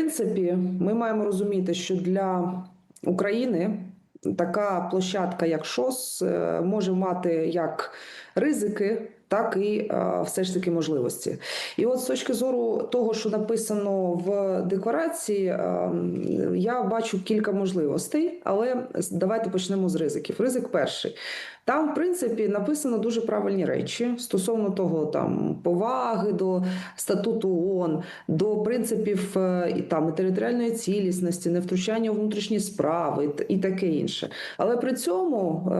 принципі, ми маємо розуміти, що для України така площадка, як ШОС, е, може мати як ризики, так і е, все ж таки можливості. І от з точки зору того, що написано в декларації, е, я бачу кілька можливостей, але давайте почнемо з ризиків. Ризик перший. Там, в принципі, написано дуже правильні речі стосовно того, там поваги до статуту ООН, до принципів е, і там і територіальної цілісності, невтручання у внутрішні справи і таке інше. Але при цьому е,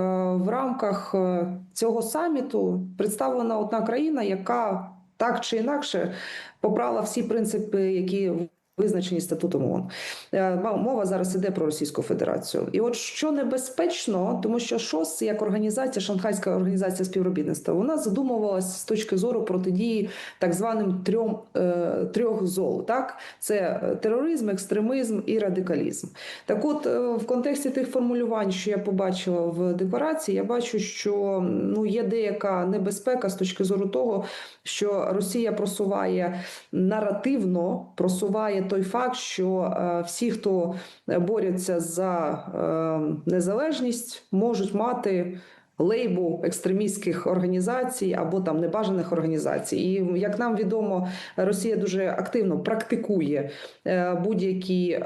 в рамках е, цього саміту представлена одна країна, яка так чи інакше попрала всі принципи, які визначені статутом ООН. Е, Мова зараз іде про Російську Федерацію. І от що небезпечно, тому що ШОС як організація, Шанхайська організація співробітництва, вона задумувалась з точки зору протидії так званим трьом е, трьох зол. Так, це е, тероризм, екстремізм і радикалізм. Так, от в контексті тих формулювань, що я побачила в декларації, я бачу, що ну є деяка небезпека з точки зору того, що Росія просуває наративно, просуває той факт, що е, всі, хто борються за е, незалежність, можуть мати. Лейбу екстремістських організацій або там небажаних організацій, і як нам відомо, Росія дуже активно практикує е, будь-які е,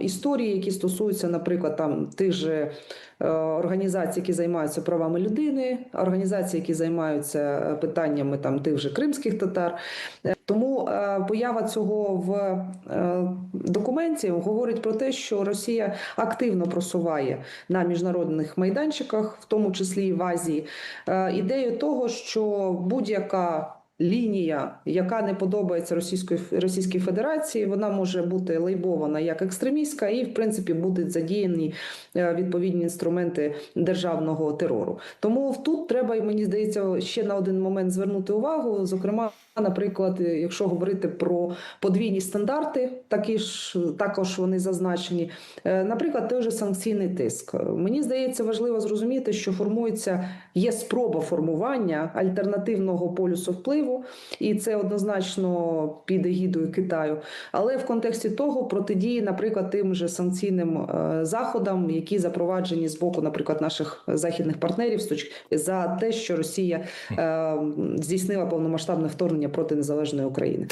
історії, які стосуються, наприклад, там тих же е, організацій, які займаються правами людини, організацій, які займаються е, питаннями там тих же кримських татар. Тому е, поява цього в е, документі говорить про те, що Росія активно просуває на міжнародних майданчиках, в тому числі і в Азії, е, ідею того, що будь-яка лінія, яка не подобається Російської Російській Федерації, вона може бути лейбована як екстремістська, і в принципі будуть задіяні е, відповідні інструменти державного терору. Тому тут треба, і мені здається, ще на один момент звернути увагу. Зокрема, наприклад, якщо говорити про подвійні стандарти, такі ж також вони зазначені. Е, Наприклад, той же санкційний тиск. Мені здається, важливо зрозуміти, що формується є спроба формування альтернативного полюсу впливу, і це однозначно під егідою Китаю. Але в контексті того протидії, наприклад, тим же санкційним е, заходам, які запроваджені з боку, наприклад, наших західних партнерів за те, що Росія е, здійснила повномасштабне вторгнення проти незалежної України.